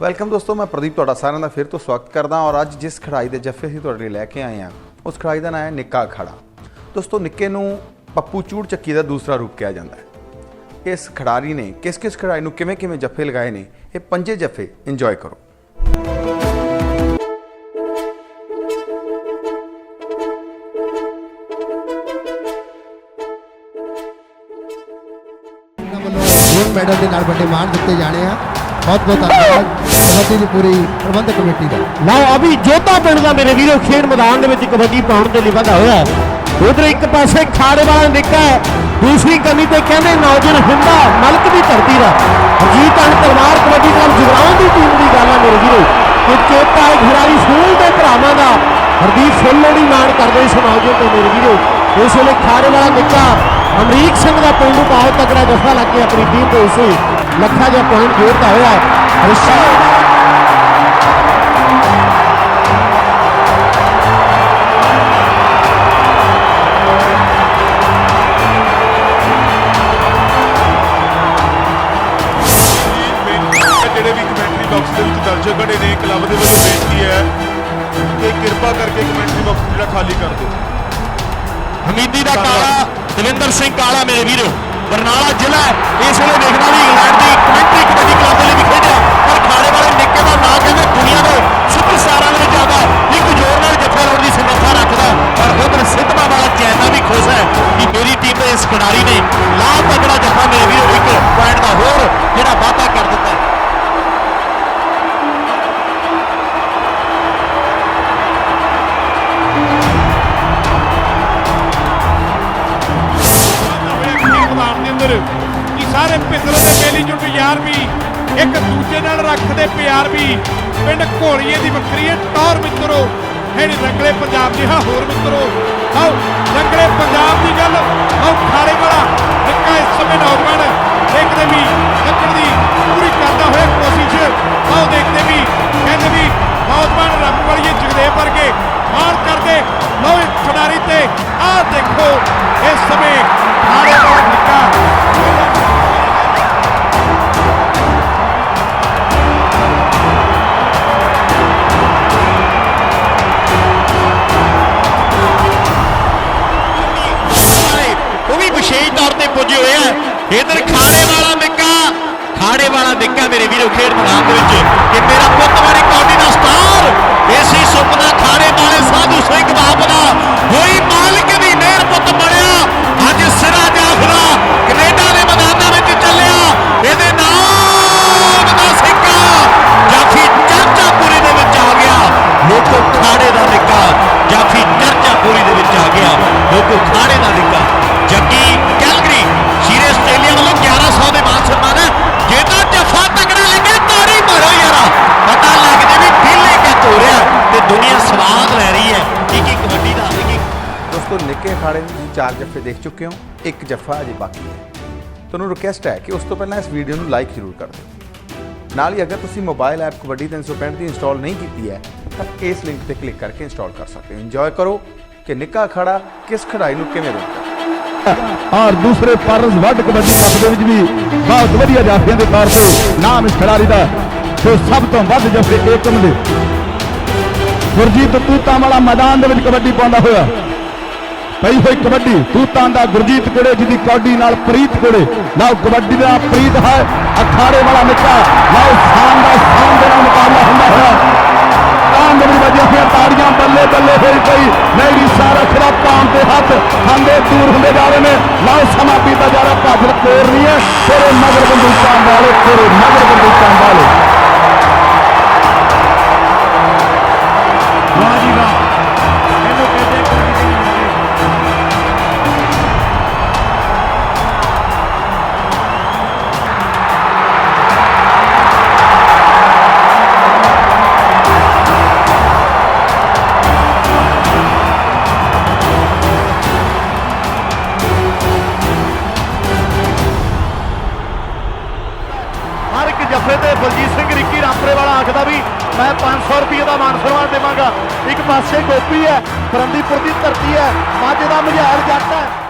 Welcome ਦੋਸਤੋ, ਮੈਂ ਪ੍ਰਦੀਪ ਤੁਹਾਡਾ ਸਾਰਿਆਂ ਦਾ ਫਿਰ ਤੋਂ ਸਵਾਗਤ ਕਰਦਾ ਔਰ ਅੱਜ ਜਿਸ ਖੜਾਈ ਦੇ ਜੱਫੇ ਅਸੀਂ ਤੁਹਾਡੇ ਲਈ ਲੈ ਕੇ ਆਏ ਹਾਂ, ਉਸ ਖੜਾਈ ਦਾ ਨਾਮ ਹੈ ਨਿੱਕਾ ਅਖਾੜਾ ਦੋਸਤੋ, ਨਿੱਕੇ ਨੂੰ ਪੱਪੂ ਚੂੜ ਚੱਕੀ ਦਾ ਦੂਸਰਾ ਰੂਪ ਕਿਹਾ ਜਾਂਦਾ ਹੈ। ਇਸ ਖਿਡਾਰੀ ਨੇ ਕਿਸ ਕਿਸ ਖਿਡਾਰੀ ਨੂੰ ਕਿਵੇਂ ਕਿਵੇਂ ਜੱਫੇ ਲਗਾਏ ਨੇ, ਇਹ ਪੰਜੇ ਜੱਫੇ ਇੰਜੋਏ ਕਰੋ। ਵੱਲੋਂ ਗੋਲਡ ਮੈਡਲ ਦੇ ਨਾਲ ਵੱਡੇ ਮਾਣ ਦਿੱਤੇ ਜਾਣੇ ਆ। ਬਹੁਤ ਬਹੁਤ ਧੰਨਵਾਦ। ਕਬੱਡੀ ਦੀ ਪੂਰੀ ਪ੍ਰਬੰਧਕ ਕਮੇਟੀ ਦਾ। ਲਓ, ਅਭੀ ਜੋਧਾ ਪਿੰਡ ਦਾ ਮੇਰੇ ਵੀਰੋ, ਖੇਡ ਮੈਦਾਨ ਦੇ ਵਿੱਚ ਕਬੱਡੀ ਪਾਉਣ ਦੇ ਲਈ ਵਧਾ ਹੋਇਆ ਉਧਰ ਇੱਕ ਪਾਸੇ ਖਾੜੇ ਵਾਲਾ ਨਿੱਕਾ ਹੈ। ਦੂਸਰੀ ਕੰਨੀ ਤੇ ਕਹਿੰਦੇ ਨੌਜਵਾਨ ਹਿੰਦਾ ਮਲਕ ਦੀ ਧਰਤੀ ਦਾ। ਅਜੀਤ ਅਣ ਤਲਵਾਰ ਕਬੱਡੀ ਕਲੱਬ ਜਗਰਾਉਂ ਦੀ ਟੀਮ ਦੀ ਗੱਲ ਹੈ ਮੇਰੇ ਵੀਰੋ। ਕਿ ਚੇਤਾ ਹੈ ਖਿਡਾਰੀ ਸਕੂਲ ਦੇ ਭਰਾਵਾਂ ਦਾ। ਹਰਦੀਪ ਸੋਲੋ ਦੀ ਮਾਣ ਕਰਦੇ ਇਸ ਨੌਜਵਾਨ ਤੇ ਮੇਰੇ ਵੀਰੋ। ਇਸ ਵੇਲੇ ਖਾੜੇ ਵਾਲਾ ਨਿੱਕਾ ਅਮਰੀਕ ਸਿੰਘ ਦਾ ਪਿੰਡੂ ਬਹੁਤ ਤਕੜਾ ਜਫਾ ਲੱਗ ਕੇ ਆਪਣੀ ਟੀਮ ਦੇ ਇਸੇ ਲੱਖਾਂ ਜਿਹਾ ਪੁਆਇੰਟ ਜੋੜਦਾ ਹੋਇਆ ਰਿਸ਼ਾ ਜਿਹੜੇ ਵੀ ਕਮੈਂਟਰੀ ਬਾਕਸ ਦੇ ਵਿੱਚ ਦਰਸ਼ਕ ਖੜੇ ਨੇ ਕਲੱਬ ਦੇ ਵੱਲੋਂ ਬੇਨਤੀ ਹੈ ਕਿ ਕਿਰਪਾ ਕਰਕੇ ਕਮੈਂਟਰੀ ਬਾਕਸ ਜਿਹੜਾ ਖਾਲੀ ਕਰ ਦਿਓ। ਹਮੀਦੀ ਦਾ ਕਾਲਾ ਦਵਿੰਦਰ ਸਿੰਘ ਕਾਲਾ ਮੇਰੇ ਵੀਰੋ। ਬਰਨਾਲਾ ਜ਼ਿਲ੍ਹਾ ਇਸ ਵੇਲੇ ਦੇਖਦਾ ਵੀ ਇੰਗਲੈਂਡ ਦੀ ਕਮੈਂਟਰੀ ਕਬੱਡੀ ਕਲੱਬ ਲਈ ਵੀ ਖੇਡਿਆ ਪਰ ਖਾੜੇ ਵਾਲੇ ਨਿੱਕੇ ਦਾ ਨਾਂ ਕਹਿੰਦੇ ਦੁਨੀਆ ਦੇ ਸੁਪਰਸਟਾਰਾਂ ਦੇ ਵਿੱਚ ਆਉਂਦਾ ਇੱਕ ਜ਼ੋਰ ਨਾਲ ਜੱਫਾ ਲਾਉਣ ਦੀ ਸਮਰੱਥਾ ਰੱਖਦਾ। ਪਰ ਉਧਰ ਸਿੱਧਵਾ ਵਾਲਾ ਚੈਨਾ ਵੀ ਖੁਸ਼ ਹੈ ਕਿ ਮੇਰੀ ਟੀਮ ਦੇ ਇਸ ਖਿਡਾਰੀ ਨੇ ਮੈਦਾਨ ਕਿ ਸਾਰੇ ਪਿੰਡਰਾਂ ਦੇ ਮੇਲੀ ਜੁਟ ਯਾਰ ਵੀ, ਇੱਕ ਦੂਜੇ ਨਾਲ ਰੱਖਦੇ ਪਿਆਰ ਵੀ। ਪਿੰਡ ਘੋਲੀਏ ਦੀ ਵੱਖਰੀ ਹੈ। ਟੌਰ ਮਿੱਤਰੋ ਜਿਹੜੀ ਰੰਗਲੇ ਪੰਜਾਬ ਦੀ, ਹਾਂ, ਹੋਰ ਮਿੱਤਰੋ, ਆਓ, ਰੰਗਲੇ ਪੰਜਾਬ ਦੀ ਗੱਲ ਇਧਰ ਖਾੜੇ ਵਾਲਾ ਨਿੱਕਾ ਖਾੜੇ ਵਾਲਾ ਨਿੱਕਾ ਮੇਰੇ ਵੀਰੋ ਖੇਡ ਮੈਦਾਨ ਦੇ ਵਿੱਚ ਕਿ ਮੇਰਾ ਪੁੱਤ ਵਾਲੀ ਕੌਡੀ ਦਾ ਸਟਾਰ ਏਸੀ ਸੁਪਨਾ ਖਾੜੇ ਵਾਲੇ ਸਾਧੂ ਸਿੰਘ ਬਾਪ ਦਾ ਹੋਈ ਮਾਲਕ ਦੀ ਮਿਹਰ ਪੁੱਤ ਬਣਿਆ, ਅੱਜ ਸਿਰਾ ਜਾਫਰਾ ਕੈਨੇਡਾ ਦੇ ਮੈਦਾਨਾਂ ਵਿੱਚ ਚੱਲਿਆ, ਇਹਦੇ ਨਾਮ ਦਾ ਸਿੱਕਾ, ਜਾਫੀ ਚਰਚਾਪੁਰੀ ਦੇ ਵਿੱਚ ਆ ਗਿਆ, ਲੋਕੋ ਖਾੜੇ ਦਾ ਨਿੱਕਾ ਜਾਫੀ ਚਰਚਾਪੁਰੀ ਦੇ ਵਿੱਚ ਆ ਗਿਆ, ਲੋਕੋ ਖਾੜੇ ਦਾ ਨਿੱਕਾ ਜੱਗੀ ਕੈਲਗਰੀ ਵੱਲੋਂ 1100 ਦੇ ਮਾਨ ਸਨਮਾਨ ਜਿਹਦਾ ਜਫਾ ਤਕੜਾ ਲੱਗੇ, ਤਾੜੀ ਮਾਰੋ ਯਾਰਾ। ਪਤਾ ਲੱਗ ਜੇ ਵੀ ਢੀਲੇ ਹੋ ਰਿਹਾ ਤੇ ਦੁਨੀਆ ਸਵਾਦ ਲੈ ਰਹੀ ਹੈ। ਇੱਕ ਇੱਕ ਕਬੱਡੀ ਦਾ, ਇੱਕ ਦੋਸਤੋ, ਨਿੱਕੇ ਅਖਾੜੇ ਦੇ ਚਾਰ ਜੱਫੇ ਦੇਖ ਚੁੱਕੇ ਹੋ, ਇੱਕ ਜੱਫਾ ਅਜੇ ਬਾਕੀ ਹੈ। ਤੁਹਾਨੂੰ ਰਿਕੁਐਸਟ ਹੈ ਕਿ ਉਸ ਤੋਂ ਪਹਿਲਾਂ ਇਸ ਵੀਡੀਓ ਨੂੰ ਲਾਈਕ ਜ਼ਰੂਰ ਕਰ ਦਿਓ। ਨਾਲ ਹੀ ਅਗਰ ਤੁਸੀਂ ਮੋਬਾਈਲ ਐਪ ਕਬੱਡੀ 365 ਦੀ ਇੰਸਟਾਲ ਨਹੀਂ ਕੀਤੀ ਹੈ, ਤਾਂ ਇਸ ਲਿੰਕ ਤੇ ਕਲਿੱਕ ਕਰਕੇ ਇੰਸਟਾਲ ਕਰ ਸਕਦੇ ਹੋ। ਇੰਜੋਏ ਕਰੋ ਕਿ ਨਿੱਕਾ ਅਖਾੜਾ ਕਿਸ ਖਿਡਾਰੀ ਨੂੰ ਕਿਵੇਂ ਰੋਕਦਾ। ਔਰ ਦੂਸਰੇ ਪਾਰਸ ਵਰਲਡ ਕਬੱਡੀ ਕੱਪ ਦੇ ਵਿੱਚ ਵੀ ਬਹੁਤ ਵਧੀਆ ਜਾਫੀਆਂ ਦੇ ਤੌਰ ਤੇ ਨਾਮ ਇਸ ਖਿਡਾਰੀ ਦਾ ਜੋ ਸਭ ਤੋਂ ਵੱਧ ਜਫੇ ਏਕਮ ਦੇ। ਗੁਰਜੀਤ ਤੂਤਾਂ ਵਾਲਾ ਮੈਦਾਨ ਦੇ ਵਿੱਚ ਕਬੱਡੀ ਪਾਉਂਦਾ ਹੋਇਆ। ਪਈ ਹੋਈ ਕਬੱਡੀ, ਤੂਤਾਂ ਦਾ ਗੁਰਜੀਤ ਕੋੜੇ, ਜਿਹਦੀ ਕੌਡੀ ਨਾਲ ਪ੍ਰੀਤ ਕੋੜੇ। ਲਓ, ਕਬੱਡੀ ਦਾ ਪ੍ਰੀਤ ਹੈ, ਅਖਾੜੇ ਵਾਲਾ ਨਿੱਕਾ ਲਓ ਸ਼ਾਨ ਦਾ ਸ਼ਾਨ ਦੇ ਨਾਲ ਮੁਕਾਬਲਾ ਹੁੰਦਾ ਹੋਇਆ। ਕਾਂਡ ਵਿੱਚ ਵੱਜੀਆਂ ਹੋਈਆਂ ਤਾੜੀਆਂ, ਬੱਲੇ ਬੱਲੇ ਹੋਈ ਪਈ ਨਹੀਂ, ਸਾਰਾ ਖਰਾ ਪਾਉਣ ਦੇ ਹੱਥ ਖਾਂਦੇ ਦੂਰ ਹੁੰਦੇ ਜਾ ਰਹੇ ਨੇ। ਲਓ ਸਮਾਂ ਬੀਤਦਾ ਜਾ ਰਿਹਾ, ਭਾਜਲ ਕੋਰ ਨਹੀਂ ਹੈ, ਤੇਰੇ ਮਗਰ ਬੰਦੂਕਾਂ ਵਾਲੇ, ਤੇਰੇ ਮਗਰ ਬੰਦੂਕਾਂ ਵਾਲੇ। ਮੈਂ 500 ਰੁਪਏ ਦਾ ਮਾਨ ਸਨਮਾਨ ਦੇਵਾਂਗਾ। ਇੱਕ ਪਾਸੇ ਗੋਪੀ ਹੈ ਫਰੰਦੀਪੁਰ ਦੀ ਧਰਤੀ ਹੈ, ਮਾਝੇ ਦਾ ਮਝੈਲ ਜੱਟ ਹੈ।